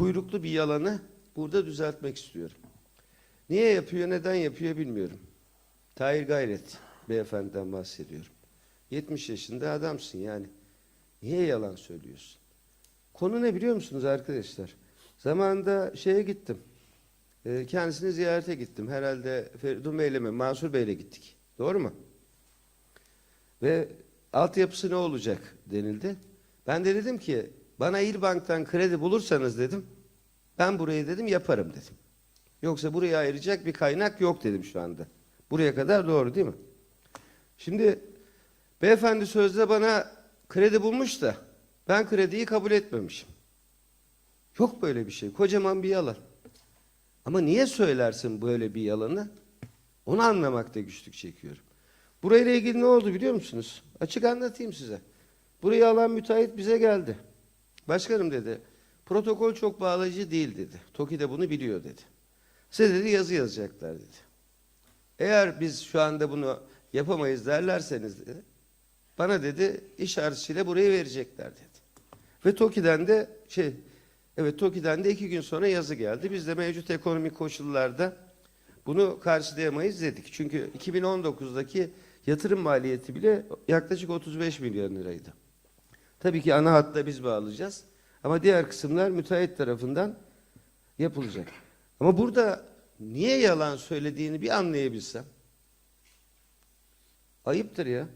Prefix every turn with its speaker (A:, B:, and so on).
A: kuyruklu bir yalanı burada düzeltmek istiyorum. Niye yapıyor, neden yapıyor bilmiyorum. Tahir Gayret beyefendiden bahsediyorum. 70 yaşında adamsın yani. Niye yalan söylüyorsun? Konu ne biliyor musunuz arkadaşlar? Zamanında şeye gittim. Ee, Kendisini ziyarete gittim. Herhalde Feridun Bey'le mi, Mansur Bey'le gittik. Doğru mu? Ve altyapısı ne olacak denildi. Ben de dedim ki bana İlbank'tan kredi bulursanız dedim ben burayı dedim yaparım dedim. Yoksa buraya ayıracak bir kaynak yok dedim şu anda. Buraya kadar doğru değil mi? Şimdi beyefendi sözde bana kredi bulmuş da ben krediyi kabul etmemişim. Yok böyle bir şey. Kocaman bir yalan. Ama niye söylersin böyle bir yalanı? Onu anlamakta güçlük çekiyorum. Burayla ilgili ne oldu biliyor musunuz? Açık anlatayım size. Burayı alan müteahhit bize geldi. Başkanım dedi, protokol çok bağlayıcı değil dedi. TOKİ de bunu biliyor dedi. Size dedi yazı yazacaklar dedi. Eğer biz şu anda bunu yapamayız derlerseniz dedi, bana dedi iş artışıyla burayı verecekler dedi. Ve TOKİ'den de şey, evet TOKİ'den de iki gün sonra yazı geldi. Biz de mevcut ekonomik koşullarda bunu karşılayamayız dedik. Çünkü 2019'daki yatırım maliyeti bile yaklaşık 35 milyon liraydı. Tabii ki ana hatta biz bağlayacağız. Ama diğer kısımlar müteahhit tarafından yapılacak. Ama burada niye yalan söylediğini bir anlayabilsem. Ayıptır ya.